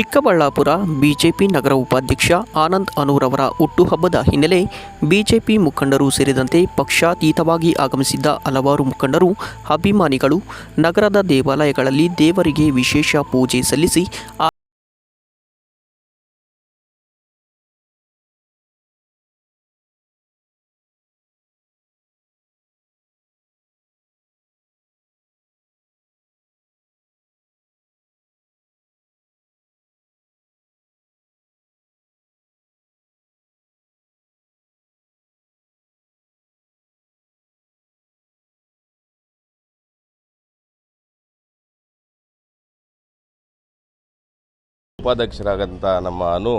Chikkaballapur BJP ನಗರ ಉಪಾಧ್ಯಕ್ಷ ಆನಂದ್ ಅನೂರವರ ಹುಟ್ಟುಹಬ್ಬದ ಹಿನ್ನೆಲೆ ಬಿಜೆಪಿ ಮುಖಂಡರು ಸೇರಿದಂತೆ ಪಕ್ಷಾತೀತವಾಗಿ ಆಗಮಿಸಿದ್ದ ಹಲವಾರು ಮುಖಂಡರು, ಅಭಿಮಾನಿಗಳು ನಗರದ ದೇವಾಲಯಗಳಲ್ಲಿ ದೇವರಿಗೆ ವಿಶೇಷ ಪೂಜೆ ಸಲ್ಲಿಸಿ ಉಪಾಧ್ಯಕ್ಷರಾಗಂಥ ನಮ್ಮ ಅನು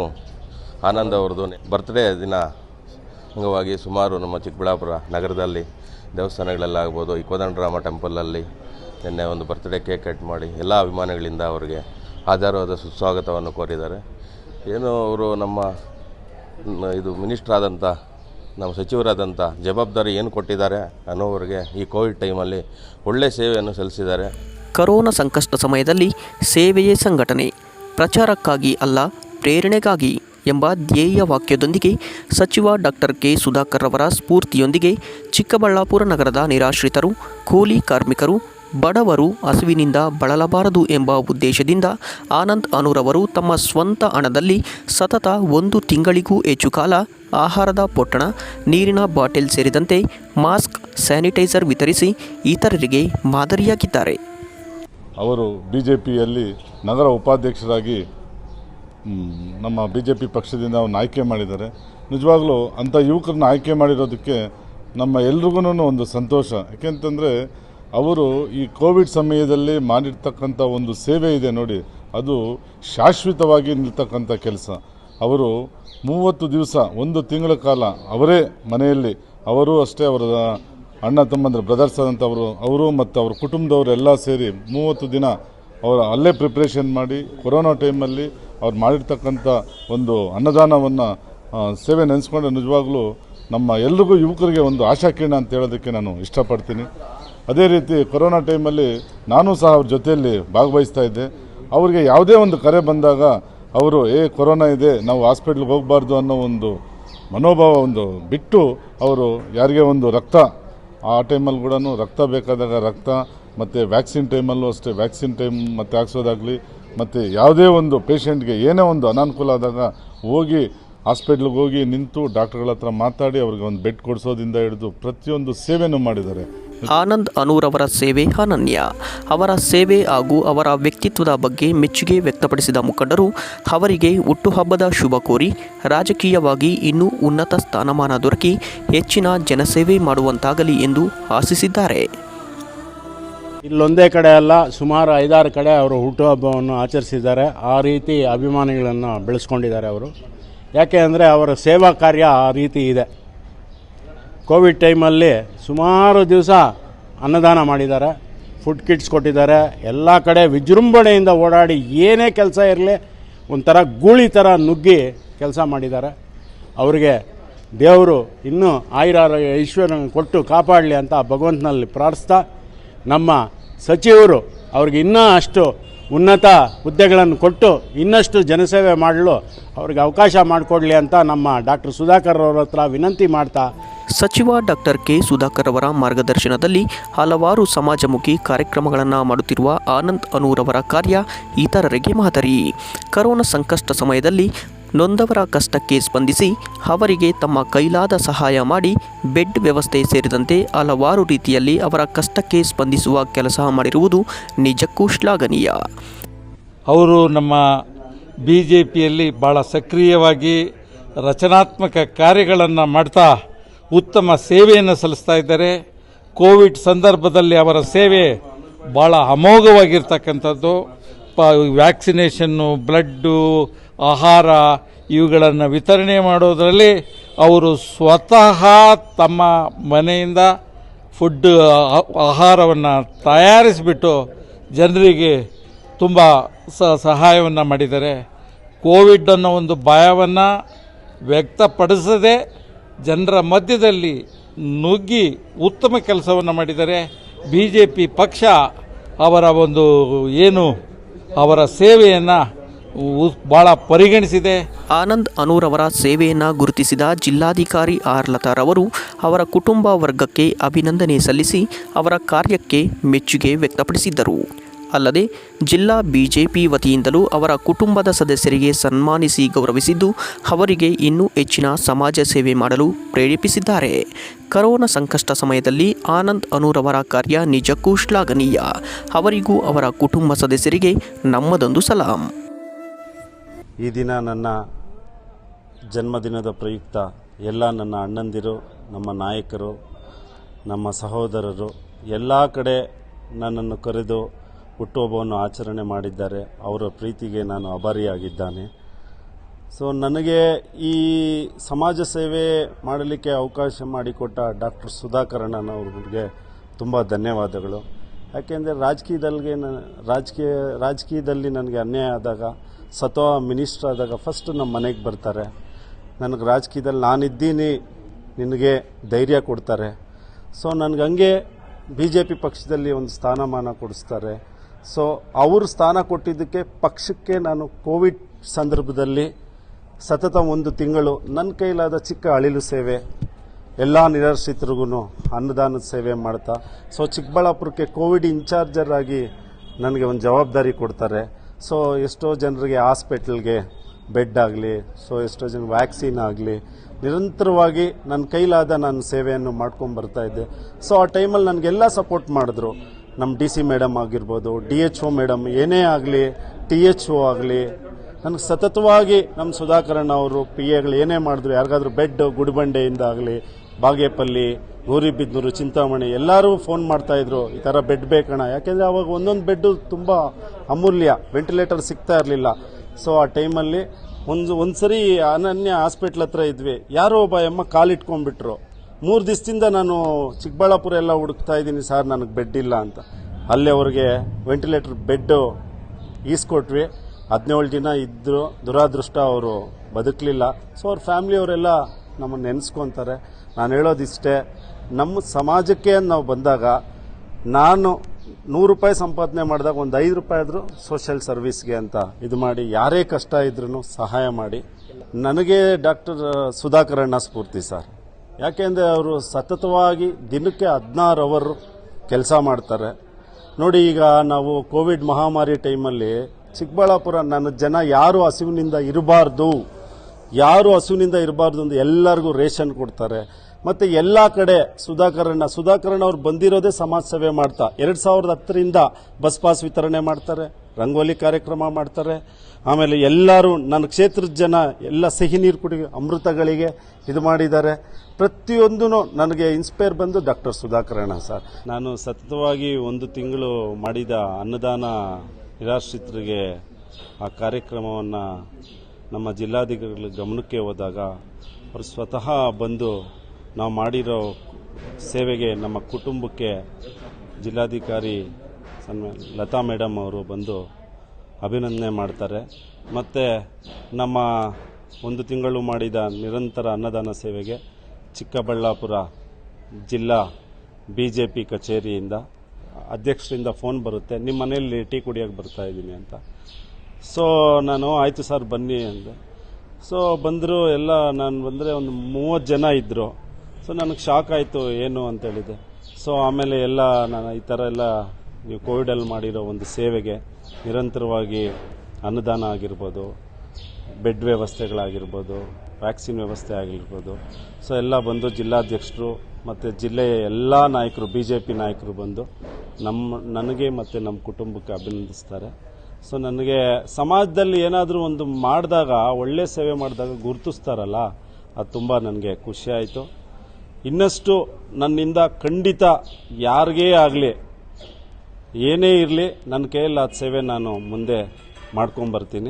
ಆನಂದ್ ಅವ್ರದ್ದು. ಬರ್ತ್ಡೇ ದಿನ ಅಂಗವಾಗಿ ಸುಮಾರು ನಮ್ಮ ಚಿಕ್ಕಬಳ್ಳಾಪುರ ನಗರದಲ್ಲಿ ದೇವಸ್ಥಾನಗಳಲ್ಲಾಗ್ಬೋದು ಈ ಟೆಂಪಲಲ್ಲಿ ನಿನ್ನೆ ಒಂದು ಬರ್ತ್ಡೇ ಕೇಕ್ ಕಟ್ ಮಾಡಿ ಎಲ್ಲ ಅಭಿಮಾನಿಗಳಿಂದ ಅವರಿಗೆ ಆಧಾರವಾದ ಸುಸ್ವಾಗತವನ್ನು ಕೋರಿದ್ದಾರೆ. ಏನು ಅವರು ನಮ್ಮ ಇದು ಮಿನಿಸ್ಟರ್ ಆದಂಥ ನಮ್ಮ ಸಚಿವರಾದಂಥ ಜವಾಬ್ದಾರಿ ಏನು ಕೊಟ್ಟಿದ್ದಾರೆ ಅನ್ನೋವರಿಗೆ ಈ ಕೋವಿಡ್ ಟೈಮಲ್ಲಿ ಒಳ್ಳೆಯ ಸೇವೆಯನ್ನು ಸಲ್ಲಿಸಿದ್ದಾರೆ. ಕರೋನಾ ಸಂಕಷ್ಟ ಸಮಯದಲ್ಲಿ ಸೇವೆಯೇ ಸಂಘಟನೆ. ಪ್ರಚಾರಕ್ಕಾಗಿ ಅಲ್ಲ, ಪ್ರೇರಣೆಗಾಗಿ ಎಂಬ ಧ್ಯೇಯ ವಾಕ್ಯದೊಂದಿಗೆ ಸಚಿವ ಡಾಕ್ಟರ್ ಕೆ. ಸುಧಾಕರ್ ಅವರ ಸ್ಫೂರ್ತಿಯೊಂದಿಗೆ ಚಿಕ್ಕಬಳ್ಳಾಪುರ ನಗರದ ನಿರಾಶ್ರಿತರು, ಕೂಲಿ ಕಾರ್ಮಿಕರು, ಬಡವರು ಹಸುವಿನಿಂದ ಬಳಲಬಾರದು ಎಂಬ ಉದ್ದೇಶದಿಂದ ಆನಂದ್ ಅನುರವರು ತಮ್ಮ ಸ್ವಂತ ಹಣದಲ್ಲಿ ಸತತ ಒಂದು ತಿಂಗಳಿಗೂ ಹೆಚ್ಚು ಕಾಲ ಆಹಾರದ ಪೊಟ್ಟಣ, ನೀರಿನ ಬಾಟಲ್ ಸೇರಿದಂತೆ ಮಾಸ್ಕ್, ಸ್ಯಾನಿಟೈಸರ್ ವಿತರಿಸಿ ಇತರರಿಗೆ ಮಾದರಿಯಾಗಿದ್ದಾರೆ. ಅವರು ಬಿ ಜೆ ಪಿಯಲ್ಲಿ ನಗರ ಉಪಾಧ್ಯಕ್ಷರಾಗಿ ನಮ್ಮ ಬಿ ಜೆ ಪಿ ಪಕ್ಷದಿಂದ ಅವ್ರನ್ನ ಆಯ್ಕೆ ಮಾಡಿದ್ದಾರೆ. ನಿಜವಾಗ್ಲೂ ಅಂಥ ಯುವಕರನ್ನ ಆಯ್ಕೆ ಮಾಡಿರೋದಕ್ಕೆ ನಮ್ಮ ಎಲ್ರಿಗೂ ಒಂದು ಸಂತೋಷ. ಯಾಕೆಂತಂದರೆ ಅವರು ಈ ಕೋವಿಡ್ ಸಮಯದಲ್ಲಿ ಮಾಡಿರ್ತಕ್ಕಂಥ ಒಂದು ಸೇವೆ ಇದೆ ನೋಡಿ, ಅದು ಶಾಶ್ವತವಾಗಿ ನಿಲ್ತಕ್ಕಂಥ ಕೆಲಸ. ಅವರು ಮೂವತ್ತು ದಿವಸ, ಒಂದು ತಿಂಗಳ ಕಾಲ ಅವರೇ ಮನೆಯಲ್ಲಿ, ಅವರು ಅಷ್ಟೇ ಅವರ ಅಣ್ಣ ತಮ್ಮಂದ್ರೆ ಬ್ರದರ್ಸ್ ಆದಂಥವರು ಅವರು ಮತ್ತು ಅವ್ರ ಕುಟುಂಬದವರೆಲ್ಲ ಸೇರಿ ಮೂವತ್ತು ದಿನ ಅವರು ಅಲ್ಲೇ ಪ್ರಿಪ್ರೇಷನ್ ಮಾಡಿ ಕೊರೋನಾ ಟೈಮಲ್ಲಿ ಅವ್ರು ಮಾಡಿರ್ತಕ್ಕಂಥ ಒಂದು ಅನ್ನದಾನವನ್ನು ಸೇವೆ ನೆನೆಸ್ಕೊಂಡ್ರೆ ನಿಜವಾಗ್ಲೂ ನಮ್ಮ ಎಲ್ರಿಗೂ ಯುವಕರಿಗೆ ಒಂದು ಆಶಾಕಿರಣ ಅಂತ ಹೇಳೋದಕ್ಕೆ ನಾನು ಇಷ್ಟಪಡ್ತೀನಿ. ಅದೇ ರೀತಿ ಕೊರೋನಾ ಟೈಮಲ್ಲಿ ನಾನು ಸಹ ಅವ್ರ ಜೊತೆಯಲ್ಲಿ ಭಾಗವಹಿಸ್ತಾ ಇದ್ದೆ. ಅವರಿಗೆ ಯಾವುದೇ ಒಂದು ಕರೆ ಬಂದಾಗ ಅವರು, ಏ, ಕೊರೋನಾ ಇದೆ, ನಾವು ಹಾಸ್ಪಿಟ್ಲಿಗೆ ಹೋಗಬಾರ್ದು ಅನ್ನೋ ಒಂದು ಮನೋಭಾವ ಒಂದು ಬಿಟ್ಟು ಅವರು ಯಾರಿಗೆ ಒಂದು ರಕ್ತ ಆ ಟೈಮಲ್ಲಿ ಕೂಡ ರಕ್ತ ಬೇಕಾದಾಗ ರಕ್ತ, ಮತ್ತು ವ್ಯಾಕ್ಸಿನ್ ಟೈಮಲ್ಲೂ ಅಷ್ಟೇ, ವ್ಯಾಕ್ಸಿನ್ ಟೈಮ್ ಮತ್ತೆ ಹಾಕ್ಸೋದಾಗಲಿ, ಮತ್ತು ಯಾವುದೇ ಒಂದು ಪೇಷೆಂಟ್ಗೆ ಏನೇ ಒಂದು ಅನಾನುಕೂಲ ಆದಾಗ ಹೋಗಿ, ಹಾಸ್ಪಿಟ್ಲಿಗೆ ಹೋಗಿ ನಿಂತು ಡಾಕ್ಟರ್ಗಳ ಹತ್ರ ಮಾತಾಡಿ ಅವ್ರಿಗೆ ಒಂದು ಬೆಡ್ ಕೊಡಿಸೋದಿಂದ ಹಿಡಿದು ಪ್ರತಿಯೊಂದು ಸೇವೆಯೂ ಮಾಡಿದ್ದಾರೆ. ಆನಂದ್ ಅನೂರವರ ಸೇವೆ ಅನನ್ಯ. ಅವರ ಸೇವೆ ಹಾಗೂ ಅವರ ವ್ಯಕ್ತಿತ್ವದ ಬಗ್ಗೆ ಮೆಚ್ಚುಗೆ ವ್ಯಕ್ತಪಡಿಸಿದ ಮುಖಂಡರು, ಅವರಿಗೆ ಹುಟ್ಟುಹಬ್ಬದ ಶುಭ ಕೋರಿ ರಾಜಕೀಯವಾಗಿ ಇನ್ನೂ ಉನ್ನತ ಸ್ಥಾನಮಾನ ದೊರಕಿ ಹೆಚ್ಚಿನ ಜನಸೇವೆ ಮಾಡುವಂತಾಗಲಿ ಎಂದು ಆಶಿಸಿದ್ದಾರೆ. ಇಲ್ಲೊಂದೇ ಕಡೆ ಅಲ್ಲ, ಸುಮಾರು ಐದಾರು ಕಡೆ ಅವರು ಹುಟ್ಟುಹಬ್ಬವನ್ನು ಆಚರಿಸಿದ್ದಾರೆ. ಆ ರೀತಿ ಅಭಿಮಾನಿಗಳನ್ನು ಬೆಳೆಸ್ಕೊಂಡಿದ್ದಾರೆ ಅವರು. ಯಾಕೆ ಅಂದರೆ ಅವರ ಸೇವಾ ಕಾರ್ಯ ಆ ರೀತಿ ಇದೆ. ಕೋವಿಡ್ ಟೈಮಲ್ಲಿ ಸುಮಾರು ದಿವಸ ಅನ್ನದಾನ ಮಾಡಿದ್ದಾರೆ. ಫುಡ್ ಕಿಟ್ಸ್ ಕೊಟ್ಟಿದ್ದಾರೆ. ಎಲ್ಲ ಕಡೆ ವಿಜೃಂಭಣೆಯಿಂದ ಓಡಾಡಿ ಏನೇ ಕೆಲಸ ಇರಲಿ ಒಂಥರ ಗೂಳಿ ಥರ ನುಗ್ಗಿ ಕೆಲಸ ಮಾಡಿದ್ದಾರೆ. ಅವರಿಗೆ ದೇವರು ಇನ್ನೂ ಆಯುರಾರು ಐಶ್ವರ್ಯ ಕೊಟ್ಟು ಕಾಪಾಡಲಿ ಅಂತ ಭಗವಂತನಲ್ಲಿ ಪ್ರಾರ್ಥಿಸ್ತಾ ನಮ್ಮ ಸಚಿವರು ಅವ್ರಿಗೆ ಇನ್ನೂ ಅಷ್ಟು ಉನ್ನತ ಹುದ್ದೆಗಳನ್ನು ಕೊಟ್ಟು ಇನ್ನಷ್ಟು ಜನಸೇವೆ ಮಾಡಲು ಅವ್ರಿಗೆ ಅವಕಾಶ ಮಾಡಿಕೊಡ್ಲಿ ಅಂತ ನಮ್ಮ ಡಾಕ್ಟರ್ ಸುಧಾಕರ್ ಅವರ ಹತ್ರ ವಿನಂತಿ ಮಾಡ್ತಾ ಸಚಿವ ಡಾಕ್ಟರ್ ಕೆ ಸುಧಾಕರ್ ಅವರ ಮಾರ್ಗದರ್ಶನದಲ್ಲಿ ಹಲವಾರು ಸಮಾಜಮುಖಿ ಕಾರ್ಯಕ್ರಮಗಳನ್ನು ಮಾಡುತ್ತಿರುವ ಆನಂದ್ ಅನೂರವರ ಕಾರ್ಯ ಇತರರಿಗೆ ಮಾದರಿ. ಕರೋನಾ ಸಂಕಷ್ಟ ಸಮಯದಲ್ಲಿ ನೊಂದವರ ಕಷ್ಟಕ್ಕೆ ಸ್ಪಂದಿಸಿ ಅವರಿಗೆ ತಮ್ಮ ಕೈಲಾದ ಸಹಾಯ ಮಾಡಿ ಬೆಡ್ ವ್ಯವಸ್ಥೆ ಸೇರಿದಂತೆ ಹಲವಾರು ರೀತಿಯಲ್ಲಿ ಅವರ ಕಷ್ಟಕ್ಕೆ ಸ್ಪಂದಿಸುವ ಕೆಲಸ ಮಾಡಿರುವುದು ನಿಜಕ್ಕೂ ಶ್ಲಾಘನೀಯ. ಅವರು ನಮ್ಮ ಬಿ ಜೆ ಪಿಯಲ್ಲಿ ಭಾಳ ಸಕ್ರಿಯವಾಗಿ ರಚನಾತ್ಮಕ ಕಾರ್ಯಗಳನ್ನು ಮಾಡ್ತಾ ಉತ್ತಮ ಸೇವೆಯನ್ನು ಸಲ್ಲಿಸ್ತಾ ಇದ್ದಾರೆ. ಕೋವಿಡ್ ಸಂದರ್ಭದಲ್ಲಿ ಅವರ ಸೇವೆ ಭಾಳ ಅಮೋಘವಾಗಿರ್ತಕ್ಕಂಥದ್ದು. ವ್ಯಾಕ್ಸಿನೇಷನ್ನು ಬ್ಲಡ್ಡು ಆಹಾರ ಇವುಗಳನ್ನು ವಿತರಣೆ ಮಾಡೋದರಲ್ಲಿ ಅವರು ಸ್ವತಃ ತಮ್ಮ ಮನೆಯಿಂದ ಫುಡ್ ಆಹಾರವನ್ನು ತಯಾರಿಸಿಬಿಟ್ಟು ಜನರಿಗೆ ತುಂಬ ಸಹಾಯವನ್ನು ಮಾಡಿದ್ದಾರೆ. ಕೋವಿಡ್ ಅನ್ನೋ ಒಂದು ಭಯವನ್ನು ವ್ಯಕ್ತಪಡಿಸದೆ ಜನರ ಮಧ್ಯದಲ್ಲಿ ನುಗ್ಗಿ ಉತ್ತಮ ಕೆಲಸವನ್ನು ಮಾಡಿದ್ದಾರೆ. ಬಿ ಜೆ ಪಿ ಪಕ್ಷ ಅವರ ಒಂದು ಏನು ಅವರ ಸೇವೆಯನ್ನು ಭಾಳ ಪರಿಗಣಿಸಿದೆ. ಆನಂದ್ ಅನೂರ್ ಅವರ ಸೇವೆಯನ್ನು ಗುರುತಿಸಿದ ಜಿಲ್ಲಾಧಿಕಾರಿ ಆರ್ ಲತಾರವರು ಅವರ ಕುಟುಂಬ ವರ್ಗಕ್ಕೆ ಅಭಿನಂದನೆ ಸಲ್ಲಿಸಿ ಅವರ ಕಾರ್ಯಕ್ಕೆ ಮೆಚ್ಚುಗೆ ವ್ಯಕ್ತಪಡಿಸಿದ್ದರು. ಅಲ್ಲದೆ ಜಿಲ್ಲಾ ಬಿಜೆಪಿ ವತಿಯಿಂದಲೂ ಅವರ ಕುಟುಂಬದ ಸದಸ್ಯರಿಗೆ ಸನ್ಮಾನಿಸಿ ಗೌರವಿಸಿದ್ದು, ಅವರಿಗೆ ಇನ್ನೂ ಹೆಚ್ಚಿನ ಸಮಾಜ ಸೇವೆ ಮಾಡಲು ಪ್ರೇರೇಪಿಸಿದ್ದಾರೆ. ಕರೋನಾ ಸಂಕಷ್ಟ ಸಮಯದಲ್ಲಿ ಆನಂದ್ ಅನೂರವರ ಕಾರ್ಯ ನಿಜಕ್ಕೂ ಶ್ಲಾಘನೀಯ. ಅವರಿಗೂ ಅವರ ಕುಟುಂಬ ಸದಸ್ಯರಿಗೆ ನಮ್ಮದೊಂದು ಸಲಾಂ. ಈ ದಿನ ನನ್ನ ಜನ್ಮದಿನದ ಪ್ರಯುಕ್ತ ಎಲ್ಲ ನನ್ನ ಅಣ್ಣಂದಿರು, ನಮ್ಮ ನಾಯಕರು, ನಮ್ಮ ಸಹೋದರರು, ಎಲ್ಲ ಕಡೆ ನನ್ನನ್ನು ಕರೆದು ಹುಟ್ಟುಹಬ್ಬವನ್ನು ಆಚರಣೆ ಮಾಡಿದ್ದಾರೆ. ಅವರ ಪ್ರೀತಿಗೆ ನಾನು ಅಭಾರಿಯಾಗಿದ್ದಾನೆ ಸೊ ನನಗೆ ಈ ಸಮಾಜ ಸೇವೆ ಮಾಡಲಿಕ್ಕೆ ಅವಕಾಶ ಮಾಡಿಕೊಟ್ಟ ಡಾಕ್ಟರ್ ಸುಧಾಕರಣ್ಣನ ಅವ್ರಿಗೆ ತುಂಬ ಧನ್ಯವಾದಗಳು. ಯಾಕೆಂದರೆ ರಾಜಕೀಯದಲ್ಲಿ ರಾಜಕೀಯ, ರಾಜಕೀಯದಲ್ಲಿ ನನಗೆ ಅನ್ಯಾಯ ಆದಾಗ ಸತೋ ಮಿನಿಸ್ಟರ್ ಆದಾಗ ಫಸ್ಟ್ ನಮ್ಮ ಮನೆಗೆ ಬರ್ತಾರೆ. ನನಗೆ ರಾಜಕೀಯದಲ್ಲಿ ನಾನಿದ್ದೀನಿ, ನಿನಗೆ ಧೈರ್ಯ ಕೊಡ್ತಾರೆ. ಸೊ ನನಗೆ ಹಂಗೆ ಬಿ ಜೆ ಪಿ ಪಕ್ಷದಲ್ಲಿ ಒಂದು ಸ್ಥಾನಮಾನ ಕೊಡಿಸ್ತಾರೆ. ಸೊ ಅವರು ಸ್ಥಾನ ಕೊಟ್ಟಿದ್ದಕ್ಕೆ ಪಕ್ಷಕ್ಕೆ ನಾನು ಕೋವಿಡ್ ಸಂದರ್ಭದಲ್ಲಿ ಸತತ ಒಂದು ತಿಂಗಳು ನನ್ನ ಕೈಲಾದ ಚಿಕ್ಕ ಅಳಿಲು ಸೇವೆ, ಎಲ್ಲ ನಿರಾಶ್ರಿತರಿಗೂ ಅನ್ನದಾನದ ಸೇವೆ ಮಾಡ್ತಾ ಸೊ ಚಿಕ್ಕಬಳ್ಳಾಪುರಕ್ಕೆ ಕೋವಿಡ್ ಇನ್ಚಾರ್ಜರ್ ಆಗಿ ನನಗೆ ಒಂದು ಜವಾಬ್ದಾರಿ ಕೊಡ್ತಾರೆ. ಸೊ ಎಷ್ಟೋ ಜನರಿಗೆ ಹಾಸ್ಪಿಟ್ಲ್ಗೆ ಬೆಡ್ ಆಗಲಿ ಸೊ ಎಷ್ಟೋ ಜನ ವ್ಯಾಕ್ಸಿನ್ ಆಗಲಿ, ನಿರಂತರವಾಗಿ ನನ್ನ ಕೈಲಾದ ನಾನು ಸೇವೆಯನ್ನು ಮಾಡ್ಕೊಂಡು ಬರ್ತಾ ಇದ್ದೆ. ಸೊ ಆ ಟೈಮಲ್ಲಿ ನನಗೆಲ್ಲ ಸಪೋರ್ಟ್ ಮಾಡಿದ್ರು. ನಮ್ಮ ಡಿ ಸಿ ಮೇಡಮ್ ಆಗಿರ್ಬೋದು, ಡಿ ಎಚ್ ಒ ಮೇಡಮ್, ಏನೇ ಆಗಲಿ, ಟಿ ಎಚ್ ಒ ಆಗಲಿ, ನನಗೆ ಸತತವಾಗಿ ನಮ್ಮ ಸುಧಾಕರಣ್ಣ ಅವರು, ಪಿ ಎಗಳು ಏನೇ ಮಾಡಿದ್ರು, ಯಾರಿಗಾದ್ರೂ ಬೆಡ್, ಗುಡಿಬಂಡೆಯಿಂದ ಆಗಲಿ, ಬಾಗೇಪಲ್ಲಿ ಗೌರಿಬಿದ್ನೂರು ಚಿಂತಾಮಣಿ, ಎಲ್ಲರೂ ಫೋನ್ ಮಾಡ್ತಾಯಿದ್ರು ಈ ಥರ ಬೆಡ್ ಬೇಕಣ್ಣ. ಯಾಕೆಂದರೆ ಅವಾಗ ಒಂದೊಂದು ಬೆಡ್ಡು ತುಂಬ ಅಮೂಲ್ಯ, ವೆಂಟಿಲೇಟರ್ ಸಿಗ್ತಾ ಇರಲಿಲ್ಲ. ಸೊ ಆ ಟೈಮಲ್ಲಿ ಒಂದು ಒಂದು ಸರಿ ಅನನ್ಯ ಹಾಸ್ಪಿಟ್ಲ್ ಹತ್ರ ಇದ್ವಿ. ಯಾರೋ ಒಬ್ಬ ಅಮ್ಮ ಕಾಲಿಟ್ಕೊಂಡ್ಬಿಟ್ರು. ಮೂರು ದಿವಸದಿಂದ ನಾನು ಚಿಕ್ಕಬಳ್ಳಾಪುರ ಎಲ್ಲ ಹುಡುಕ್ತಾ ಇದ್ದೀನಿ ಸರ್, ನನಗೆ ಬೆಡ್ ಇಲ್ಲ ಅಂತ. ಅಲ್ಲಿ ಅವ್ರಿಗೆ ವೆಂಟಿಲೇಟರ್ ಬೆಡ್ಡು ಈಸ್ಕೊಟ್ವಿ. ಹದಿನೇಳು ದಿನ ಇದ್ದರು ದುರಾದೃಷ್ಟ ಅವರು ಬದುಕಲಿಲ್ಲ. ಸೊ ಅವ್ರ ಫ್ಯಾಮಿಲಿಯವರೆಲ್ಲ ನಮ್ಮನ್ನು ನೆನೆಸ್ಕೊತಾರೆ. ನಾನು ಹೇಳೋದಿಷ್ಟೇ ನಮ್ಮ ಸಮಾಜಕ್ಕೆ ನಾವು ಬಂದಾಗ, ನಾನು ನೂರು ರೂಪಾಯಿ ಸಂಪಾದನೆ ಮಾಡಿದಾಗ ಒಂದು ಐದು ರೂಪಾಯಿ ಆದರೂ ಸೋಷಿಯಲ್ ಸರ್ವಿಸ್ಗೆ ಅಂತ ಇದು ಮಾಡಿ, ಯಾರೇ ಕಷ್ಟ ಇದ್ರೂ ಸಹಾಯ ಮಾಡಿ. ನನಗೆ ಡಾಕ್ಟರ್ ಸುಧಾಕರಣ್ಣ ಸ್ಫೂರ್ತಿ ಸರ್. ಯಾಕೆಂದರೆ ಅವರು ಸತತವಾಗಿ ದಿನಕ್ಕೆ ಹದಿನಾರು ಅವರ್ ಕೆಲಸ ಮಾಡ್ತಾರೆ. ನೋಡಿ ಈಗ ನಾವು ಕೋವಿಡ್ ಮಹಾಮಾರಿ ಟೈಮಲ್ಲಿ ಚಿಕ್ಕಬಳ್ಳಾಪುರ ನನ್ನ ಜನ ಯಾರು ಹಸಿವಿನಿಂದ ಇರಬಾರ್ದು, ಯಾರು ಹಸುವಿನಿಂದ ಇರಬಾರ್ದು ಅಂತ ಎಲ್ಲರಿಗೂ ರೇಷನ್ ಕೊಡ್ತಾರೆ. ಮತ್ತು ಎಲ್ಲ ಕಡೆ ಸುಧಾಕರಣ್ಣ ಸುಧಾಕರಣ್ಣ ಅವ್ರು ಬಂದಿರೋದೇ ಸಮಾಜ ಸೇವೆ ಮಾಡ್ತಾ. ಎರಡು ಸಾವಿರದ ಹತ್ತರಿಂದ ಬಸ್ ಪಾಸ್ ವಿತರಣೆ ಮಾಡ್ತಾರೆ. ರಂಗೋಲಿ ಕಾರ್ಯಕ್ರಮ ಮಾಡ್ತಾರೆ. ಆಮೇಲೆ ಎಲ್ಲರೂ ನನ್ನ ಕ್ಷೇತ್ರದ ಜನ ಎಲ್ಲ ಸಿಹಿ ನೀರು ಕುಡಿ ಅಮೃತಗಳಿಗೆ ಇದು ಮಾಡಿದ್ದಾರೆ. ಪ್ರತಿಯೊಂದೂ ನನಗೆ ಇನ್ಸ್ಪೈರ್ ಬಂದು ಡಾಕ್ಟರ್ ಸುಧಾಕರಣ ಸರ್. ನಾನು ಸತತವಾಗಿ ಒಂದು ತಿಂಗಳು ಮಾಡಿದ ಅನ್ನದಾನ ನಿರಾಶ್ರಿತರಿಗೆ ಆ ಕಾರ್ಯಕ್ರಮವನ್ನು ನಮ್ಮ ಜಿಲ್ಲಾಧಿಕಾರಿಗಳ ಗಮನಕ್ಕೆ ಹೋದಾಗ ಅವರು ಸ್ವತಃ ಬಂದು ನಾವು ಮಾಡಿರೋ ಸೇವೆಗೆ ನಮ್ಮ ಕುಟುಂಬಕ್ಕೆ ಜಿಲ್ಲಾಧಿಕಾರಿ ಲತಾ ಮೇಡಮ್ ಅವರು ಬಂದು ಅಭಿನಂದನೆ ಮಾಡ್ತಾರೆ. ಮತ್ತು ನಮ್ಮ ಒಂದು ತಿಂಗಳು ಮಾಡಿದ ನಿರಂತರ ಅನ್ನದಾನ ಸೇವೆಗೆ ಚಿಕ್ಕಬಳ್ಳಾಪುರ ಜಿಲ್ಲಾ ಬಿ ಜೆ ಪಿ ಕಚೇರಿಯಿಂದ ಅಧ್ಯಕ್ಷರಿಂದ ಫೋನ್ ಬರುತ್ತೆ. ನಿಮ್ಮ ಮನೆಯಲ್ಲಿ ಟೀ ಕುಡಿಯೋಕೆ ಬರ್ತಾ ಇದ್ದೀನಿ ಅಂತ. ಸೊ ನಾನು ಆಯಿತು ಸರ್, ಬನ್ನಿ ಅಂದೆ. ಸೊ ಬಂದರು ಎಲ್ಲ ನಾನು ಬಂದರೆ ಒಂದು ಮೂವತ್ತು ಜನ ಇದ್ದರು ಸೊ ನನಗೆ ಶಾಕ್ ಆಯಿತು, ಏನು ಅಂತೇಳಿದೆ ಸೊ ಆಮೇಲೆ ಎಲ್ಲ ನಾನು ಈ ಥರ ಎಲ್ಲ ನೀವು ಕೋವಿಡಲ್ಲಿ ಮಾಡಿರೋ ಒಂದು ಸೇವೆಗೆ ನಿರಂತರವಾಗಿ ಅನುದಾನ ಆಗಿರ್ಬೋದು, ಬೆಡ್ ವ್ಯವಸ್ಥೆಗಳಾಗಿರ್ಬೋದು, ವ್ಯಾಕ್ಸಿನ್ ವ್ಯವಸ್ಥೆ ಆಗಿರ್ಬೋದು. ಸೊ ಎಲ್ಲ ಬಂದು ಜಿಲ್ಲಾಧ್ಯಕ್ಷರು ಮತ್ತು ಜಿಲ್ಲೆಯ ಎಲ್ಲ ನಾಯಕರು ಬಿ ಜೆ ಪಿ ನಾಯಕರು ಬಂದು ನಮ್ಮ ನನಗೆ ಮತ್ತು ನಮ್ಮ ಕುಟುಂಬಕ್ಕೆ ಅಭಿನಂದಿಸ್ತಾರೆ. ಸೊ ನನಗೆ ಸಮಾಜದಲ್ಲಿ ಏನಾದರೂ ಒಂದು ಮಾಡಿದಾಗ, ಒಳ್ಳೆ ಸೇವೆ ಮಾಡಿದಾಗ ಗುರುತಿಸ್ತಾರಲ್ಲ, ಅದು ತುಂಬ ನನಗೆ ಖುಷಿ ಆಯಿತು. ಇನ್ನಷ್ಟು ನನ್ನಿಂದ ಖಂಡಿತ ಯಾರಿಗೇ ಆಗಲಿ ಏನೇ ಇರಲಿ ನನ್ನ ಕೈಯಲ್ಲಿ ಆ ಸೇವೆ ನಾನು ಮುಂದೆ ಮಾಡ್ಕೊಂಬರ್ತೀನಿ.